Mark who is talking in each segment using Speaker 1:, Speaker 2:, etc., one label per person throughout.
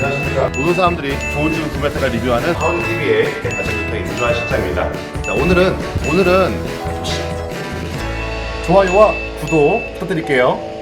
Speaker 1: 안녕하십니까. 모든 사람들이 구매할 때가 리뷰하는 하운 TV의 아침부터 임주환 실장입니다. 자, 오늘은 오늘은 좋아요와 구독 부탁드릴게요.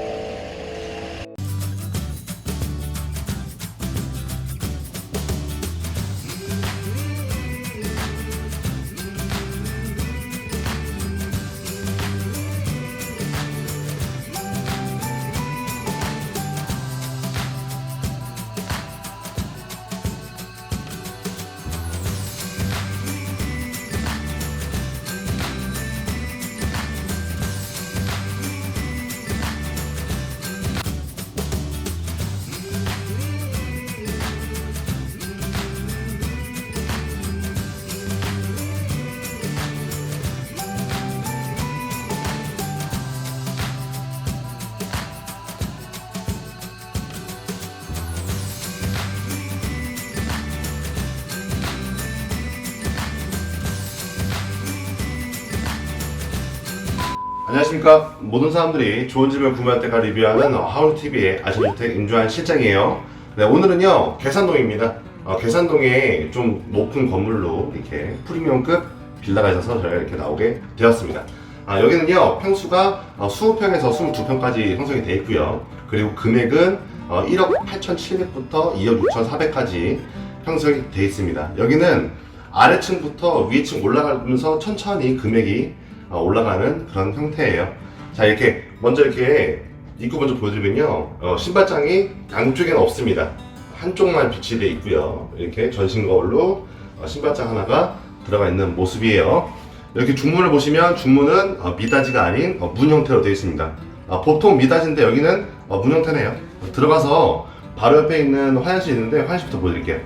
Speaker 1: 안녕하십니까. 모든 사람들이 좋은 집을 구매할 때가 리뷰하는 하울TV의 아침주택 임주환 실장이에요. 네, 오늘은요, 계산동입니다. 어, 계산동에 좀 높은 건물로 이렇게 프리미엄급 빌라가 있어서 저희가 이렇게 나오게 되었습니다. 아, 여기는요, 평수가 어, 20평에서 22평까지 형성이 되어 있고요. 그리고 금액은 어, 1억 8,700부터 2억 6,400까지 형성이 되어 있습니다. 여기는 아래층부터 위층 올라가면서 천천히 금액이 어, 올라가는 그런 형태예요. 자 이렇게 먼저 이렇게 입구 먼저 보여드리면요 어, 신발장이 양쪽에는 없습니다. 한쪽만 비치되어 있고요. 이렇게 전신 거울로 어, 신발장 하나가 들어가 있는 모습이에요. 이렇게 중문을 보시면 중문은 어, 미닫이가 아닌 어, 문 형태로 되어 있습니다. 아, 보통 미닫인데 여기는 어, 문 형태네요. 어, 들어가서 바로 옆에 있는 화장실 있는데 화장실부터 보여드릴게요.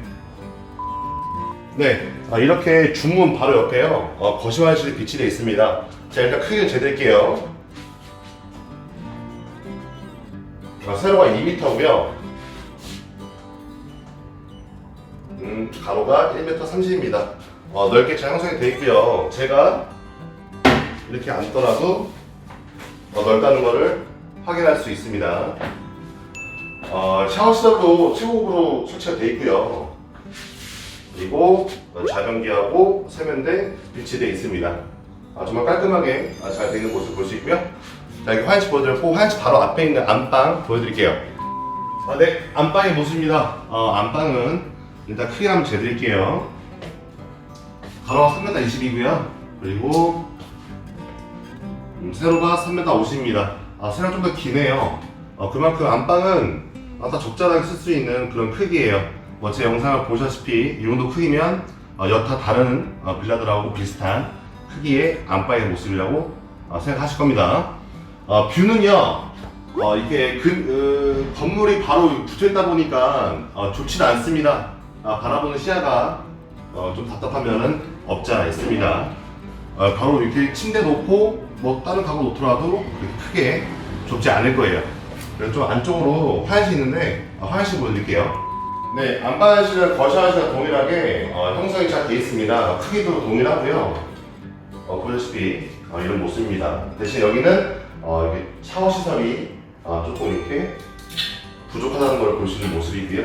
Speaker 1: 네, 아, 이렇게 중문 바로 옆에요. 어, 거실 화장실이 비치되어 있습니다. 자, 일단 크기는 재드릴게요. 아, 세로가 2m고요. 음, 가로가 1m 30입니다. 어, 넓게 잘 형성이 되어 있고요. 제가 이렇게 앉더라도 어, 넓다는 것을 확인할 수 있습니다. 어, 샤워 시설도 7곡으로 설치가 되어 있고요. 그리고 자변기하고 세면대 비치되어 있습니다. 아, 정말 깔끔하게 아, 잘 되어 있는 모습을 볼수 있고요. 자, 여기 화장실 보여드렸고 화장실 바로 앞에 있는 안방 보여드릴게요. 아, 네, 안방의 모습입니다. 어, 안방은 일단 크게 한번 재드릴게요. 가로가 3m 20이고요. 그리고 음, 세로가 3m 50입니다. 아, 세로가 좀 더 기네요. 어, 그만큼 안방은 아, 다 적절하게 쓸 수 있는 그런 크기예요. 뭐 제 영상을 보시다시피 이 정도 크기면 어, 여타 다른 어, 빌라들하고 비슷한 크기의 안방의 모습이라고 어, 생각하실 겁니다. 어, 뷰는요, 어, 이게 그, 어, 건물이 바로 붙어 있다 보니까 어, 좋지는 않습니다. 아, 바라보는 시야가 어, 좀 답답하면은 없지 않아 있습니다. 어, 바로 이렇게 침대 놓고 뭐 다른 가구 놓더라도 크게 좁지 않을 거예요. 그래서 좀 안쪽으로 화장실 있는데 어, 화장실 보여드릴게요. 네, 거실 화장실과 동일하게 어, 형성이 잘 되어 있습니다. 크기도 동일하고요. 어, 보시다시피 어, 이런 모습입니다. 대신 여기는 어, 이렇게 샤워 시설이 어, 조금 이렇게 부족하다는 걸 볼 수 있는 모습이고요.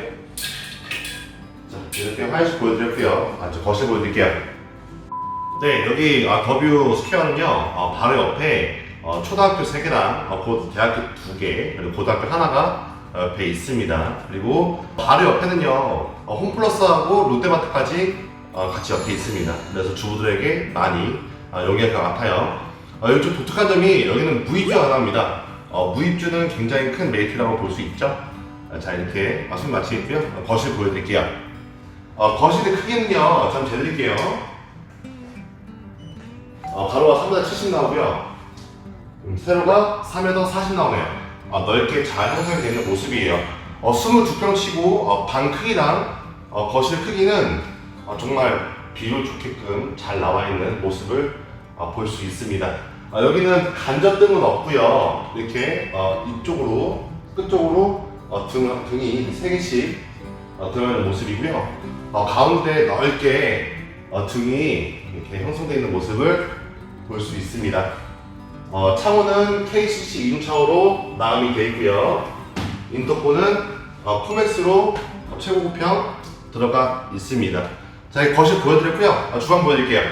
Speaker 1: 자, 이렇게 화장실 보여드렸고요. 아, 저 거실 보여드릴게요. 네, 여기 아, 더뷰 스퀘어는요, 어, 바로 옆에 어, 초등학교 3개랑 어, 곧 대학교 2개, 그리고 고등학교 하나가 어, 옆에 있습니다. 그리고 바로 옆에는요, 어, 홈플러스하고 롯데마트까지 어, 같이 옆에 있습니다. 그래서 주부들에게 많이 어, 용이할 것 같아요. 어, 여기 좀 독특한 점이 여기는 무입주 하나입니다. 어, 무입주는 굉장히 큰 메리트라고 볼 수 있죠. 어, 자, 이렇게 말씀 마치겠고요. 어, 거실 보여드릴게요. 어, 거실의 크기는요, 좀 재드릴게요. 어, 가로가 3m 70 나오고요. 음, 세로가 3m 40 나오네요. 어, 넓게 잘 형성이 되는 모습이에요. 어, 22평 치고 어, 방 크기랑 어, 거실 크기는 어, 정말 비율 좋게끔 잘 나와 있는 모습을 어, 볼 수 있습니다. 어, 여기는 간접등은 없고요. 이렇게 어, 이쪽으로 끝쪽으로 어, 등, 등이 3개씩 어, 들어가는 모습이고요. 어, 가운데 넓게 어, 등이 이렇게 형성되어 있는 모습을 볼 수 있습니다. 어, 창호는 KCC 이중 창호로 마감이 되어 있고요. 인터폰은 어, 코맥스로 어, 최고급형 들어가 있습니다. 자, 이 거실 보여드렸고요. 아, 주방 보여드릴게요.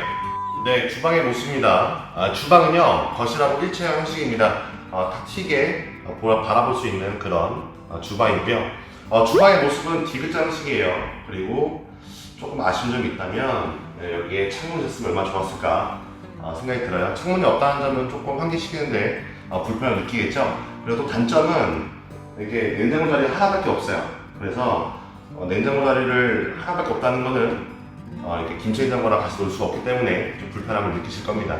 Speaker 1: 네, 주방의 모습입니다. 아, 주방은요, 거실하고 일체형 형식입니다. 아, 탁 튀게 어, 보라- 바라볼 수 있는 그런 어, 주방이고요. 어, 주방의 모습은 디귿자 형식이에요. 그리고 조금 아쉬운 점이 있다면 네, 여기에 창문이 있으면 얼마나 좋았을까 아, 생각이 들어요. 창문이 없다는 점은 조금 환기시키는데 아, 불편을 느끼겠죠. 그래도 단점은 이게 냉장고 자리 하나밖에 없어요. 그래서 어, 냉장고 자리를 하나밖에 없다는 거는 어, 이렇게 김치냉장고랑 같이 놓을 수가 없기 때문에 좀 불편함을 느끼실 겁니다.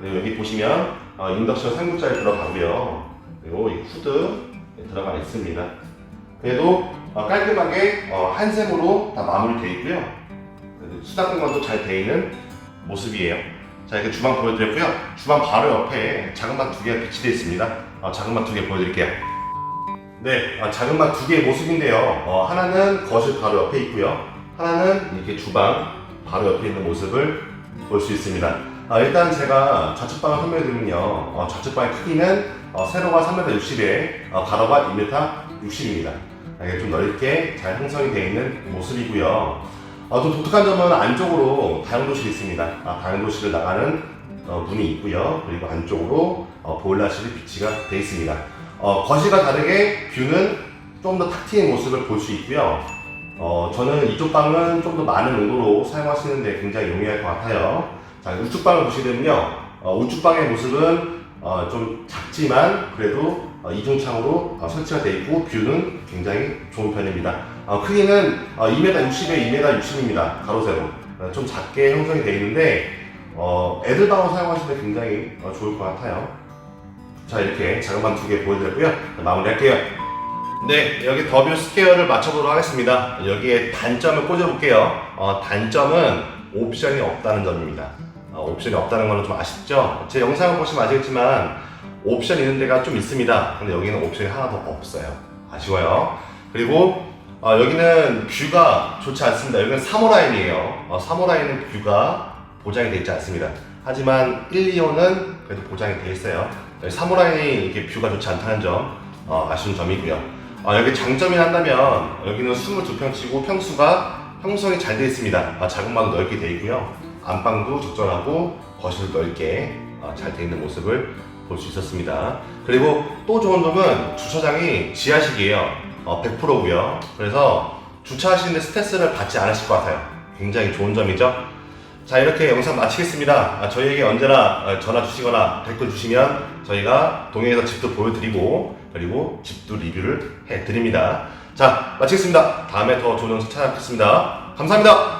Speaker 1: 그리고 여기 보시면 어, 인덕션 3구짜리 들어가고요. 그리고 이 후드 들어가 있습니다. 그래도 어, 깔끔하게 어, 한샘으로 다 마무리되어 있고요. 수납 공간도 잘 되어 있는 모습이에요. 자 이렇게 주방 보여드렸고요. 주방 바로 옆에 작은 방 두 개가 비치되어 있습니다. 어, 작은 방 두 개 보여드릴게요. 네, 어, 작은 방 두 개의 모습인데요. 어, 하나는 거실 바로 옆에 있고요. 하나는 이렇게 주방 바로 옆에 있는 모습을 볼 수 있습니다. 아, 일단 제가 좌측방을 설명드리면요. 어, 좌측방의 크기는 어, 세로가 3m 60에 어, 가로가 2m 60입니다. 이게 좀 넓게 잘 형성이 되어 있는 모습이고요. 어, 좀 독특한 점은 안쪽으로 다용도실이 있습니다. 아, 다용도실을 나가는 어, 문이 있고요. 그리고 안쪽으로 어, 보일러실이 비치가 되어 있습니다. 어, 거실과 다르게 뷰는 좀 더 탁 트인 모습을 볼 수 있고요. 어, 저는 이쪽 방은 좀 더 많은 용도로 사용하시는데 굉장히 용이할 것 같아요. 자, 우측 방을 보시게 되면요. 어, 우측 방의 모습은 어, 좀 작지만 그래도 어, 이중창으로 어, 설치가 되어 있고 뷰는 굉장히 좋은 편입니다. 어, 크기는 어, 2m 60에 2m 60입니다. 가로 세로. 어, 좀 작게 형성이 되어 있는데 어, 애들 방으로 사용하시면 굉장히 어, 좋을 것 같아요. 자 이렇게 방두개 보여드렸고요. 자, 마무리할게요. 네, 여기 더뷰 스퀘어를 맞춰보도록 하겠습니다. 여기에 단점을 꽂아볼게요. 어, 단점은 옵션이 없다는 점입니다. 어, 옵션이 없다는 거는 좀 아쉽죠? 제 영상을 보시면 아시겠지만 옵션 있는 데가 좀 있습니다. 근데 여기는 옵션이 하나도 없어요. 아쉬워요. 그리고 어, 여기는 뷰가 좋지 않습니다. 여기는 3호 라인이에요. 어, 3호 라인은 뷰가 보장이 되어 있지 않습니다. 하지만 1, 2호는 그래도 보장이 되어 있어요. 여기 3호 라인이 이렇게 뷰가 좋지 않다는 점 어, 아쉬운 점이고요. 어, 여기 장점이 한다면 여기는 22평치고 평수가 형성이 잘 되어 있습니다. 아, 방도 넓게 되어 있고요. 안방도 적절하고 거실도 넓게 어, 잘 되어 있는 모습을 볼 수 있었습니다. 그리고 또 좋은 점은 주차장이 지하식이에요. 어, 100%고요. 그래서 주차하시는데 스트레스를 받지 않으실 것 같아요. 굉장히 좋은 점이죠. 자 이렇게 영상 마치겠습니다. 아, 저희에게 언제나 어, 전화 주시거나 댓글 주시면 저희가 동해에서 집도 보여드리고 그리고 집도 리뷰를 해드립니다. 자 마치겠습니다. 다음에 더 좋은 영상 찾아뵙겠습니다. 감사합니다.